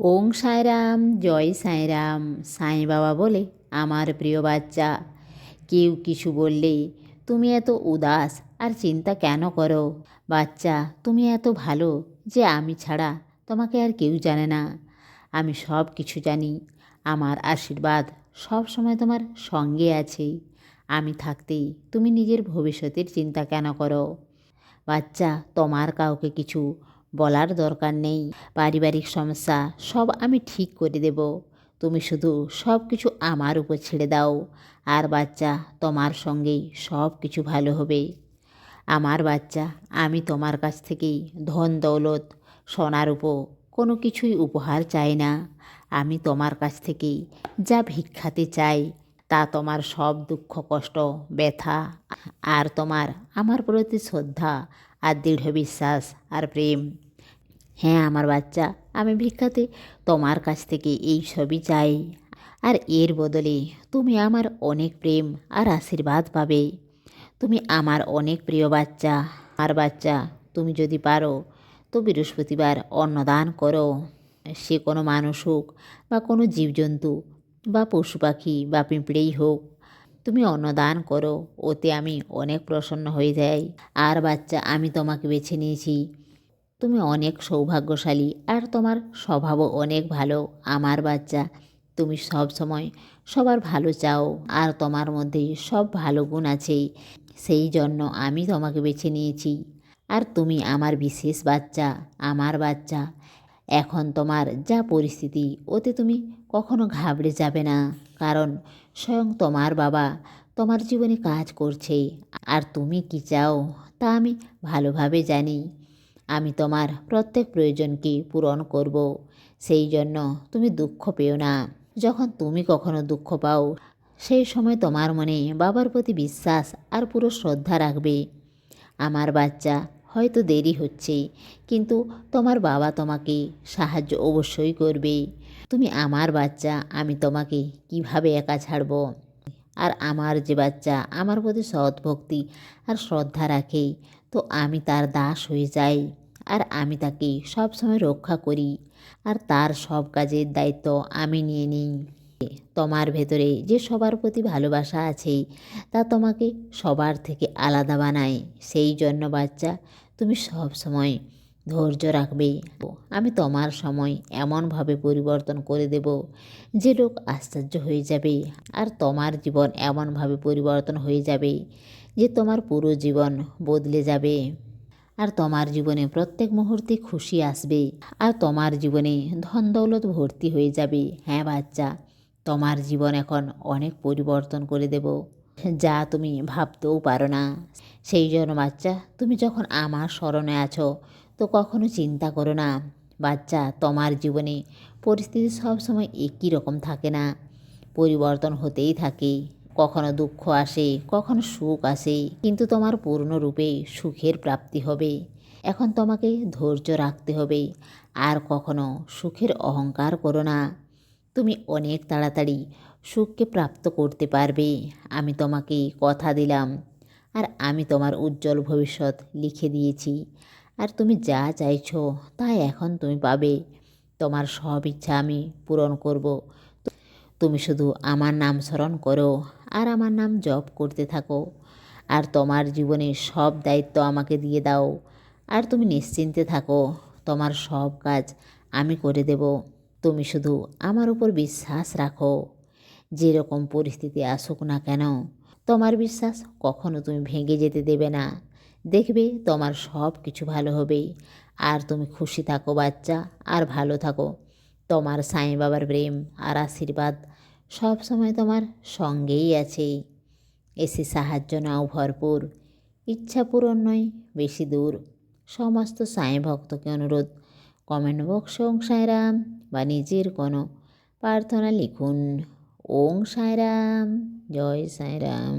ওং সাঁয়রাম জয় সাঁয়রাম সাঁই বাবা বলে আমার প্রিয় বাচ্চা। কেউ কিছু বললে, তুমি এত উদাস, আর চিন্তা কেন করো? বাচ্চা, তুমি এত ভালো যে আমি ছাড়া তোমাকে আর কেউ জানে না। আমি সব কিছু জানি। আমার আশীর্বাদ সব সময় তোমার সঙ্গে আছে। আমি থাকতেই তুমি নিজের ভবিষ্যতের চিন্তা কেন করো? বাচ্চা, তোমার কাউকে কিছু বলার দরকার নেই। পারিবারিক সমস্যা, সব আমি ঠিক করে দেব। তুমি শুধু সব কিছু আমার উপর ছেড়ে দাও। আর বাচ্চা, তোমার সঙ্গেই সব কিছু ভালো হবে। আমার বাচ্চা, আমি তোমার কাছ থেকেই ধন, দৌলত, সোনার উপর কোনো কিছুই উপহার চাই না। আমি তোমার কাছ থেকেই যা ভিক্ষাতে চাই, তা তোমার সব দুঃখ, কষ্ট, ব্যথা, আর তোমার, আমার প্রতি শ্রদ্ধা আর দৃঢ় বিশ্বাস আর প্রেম। হ্যাঁ আমার বাচ্চা, আমি ভিক্ষাতে তোমার কাছ থেকে এই সবই চাই। আর এর বদলে তুমি আমার অনেক প্রেম আর আশীর্বাদ পাবে। তুমি আমার অনেক প্রিয় বাচ্চা। আর বাচ্চা, তুমি যদি পারো, তো বৃহস্পতিবার অন্নদান করো। সে কোনো মানুষ হোক বা কোনো জীবজন্তু বা পশু পাখি বা পিঁপড়েই হোক তুমি অন্নদান করো, ওতে আমি অনেক প্রসন্ন হয়ে যাই। আর বাচ্চা, আমি তোমাকে বেছে নিয়েছি। তুমি অনেক সৌভাগ্যশালী আর তোমার স্বভাবও অনেক ভালো। আমার বাচ্চা, তুমি সব সময় সবার ভালো চাও আর তোমার মধ্যে সব ভালো গুণ আছে সেই জন্য আমি তোমাকে বেছে নিয়েছি। আর তুমি আমার বিশেষ বাচ্চা, আমার বাচ্চা এখন তোমার যা পরিস্থিতি, ওতে তুমি কখনো ঘাবড়ে যাবে না। কারণ স্বয়ং তোমার বাবা তোমার জীবনে কাজ করছে। আর তুমি কি চাও, তা আমি ভালোভাবে জানি। আমি তোমার প্রত্যেক প্রয়োজনকে পূরণ করব। সেই জন্য তুমি দুঃখ পেও না। যখন তুমি কখনো দুঃখ পাও, সেই সময় তোমার মনে বাবার প্রতি বিশ্বাস আর পুরো শ্রদ্ধা রাখবে। আমার বাচ্চা হয়তো দেরি হচ্ছে কিন্তু তোমার বাবা তোমাকে সাহায্য অবশ্যই করবে। তুমি আমার বাচ্চা, আমি তোমাকে কীভাবে একা ছাড়ব? আর আমার যে বাচ্চা, আমার প্রতি সৎ ভক্তি আর শ্রদ্ধা রাখে, তো আমি তার দাস হয়ে যাই আর আমি তাকে সব সময় রক্ষা করি। আর তার সব কাজের দায়িত্ব আমি নিয়ে নিই। তোমার ভেতরে যে সবার প্রতি ভালোবাসা আছে তা তোমাকে সবার থেকে আলাদা বানায়। সেই জন্য বাচ্চা, তুমি সব সময় ধৈর্য রাখবে। আমি তোমার সময় এমনভাবে পরিবর্তন করে দেব যে লোক আশ্চর্য হয়ে যাবে। আর তোমার জীবন এমনভাবে পরিবর্তন হয়ে যাবে যে তোমার পুরো জীবন বদলে যাবে। আর তোমার জীবনে প্রত্যেক মুহূর্তে খুশি আসবে। আর তোমার জীবনে ধন দৌলত ভর্তি হয়ে যাবে। হ্যাঁ বাচ্চা তোমার জীবন এখন অনেক পরিবর্তন করে দেব। যা তুমি ভাবতেও পারো না। সেই জন্য বাচ্চা, তুমি যখন আমার স্মরণে আছো, তো কখনো চিন্তা করো না। বাচ্চা, তোমার জীবনে পরিস্থিতি সবসময় একই রকম থাকে না। পরিবর্তন হতেই থাকে। কখনো দুঃখ আসে, কখনো সুখ আসে। কিন্তু তোমার পূর্ণরূপে সুখের প্রাপ্তি হবে। এখন তোমাকে ধৈর্য রাখতে হবে। আর কখনো সুখের অহংকার করো না। তুমি অনেক তাড়াতাড়ি সুখকে প্রাপ্ত করতে পারবে। আমি তোমাকে কথা দিলাম। আর আমি তোমার উজ্জ্বল ভবিষ্যৎ লিখে দিয়েছি। আর তুমি যা চাইছ তা এখন তুমি পাবে। তোমার সব ইচ্ছা আমি পূরণ করব। তুমি শুধু আমার নাম স্মরণ করো আর আমার নাম জপ করতে থাকো। আর তোমার জীবনের সব দায়িত্ব আমাকে দিয়ে দাও। আর তুমি নিশ্চিন্তে থাকো। তোমার সব কাজ আমি করে দেব। তুমি শুধু আমার উপর বিশ্বাস রাখো। যেরকম পরিস্থিতি আসুক না কেন, তোমার বিশ্বাস কখনো তুমি ভেঙে যেতে দেবে না। দেখবে তোমার সব কিছু ভালো হবে আর তুমি খুশি থাকো বাচ্চা, আর ভালো থাকো। তোমার সাঁই বাবার প্রেম আর আশীর্বাদ সব সময় তোমার সঙ্গেই আছে। এসে সাহায্য নাও ভরপুর। ইচ্ছা পূরণ নয়, বেশি দূর। সমস্ত সাঁই ভক্তকে অনুরোধ কমেন্ট বক্স ওং সাঁয়রাম বা নিজের কোনো প্রার্থনা লিখুন। ওং সাঁয়রাম জয় সাঁয়রাম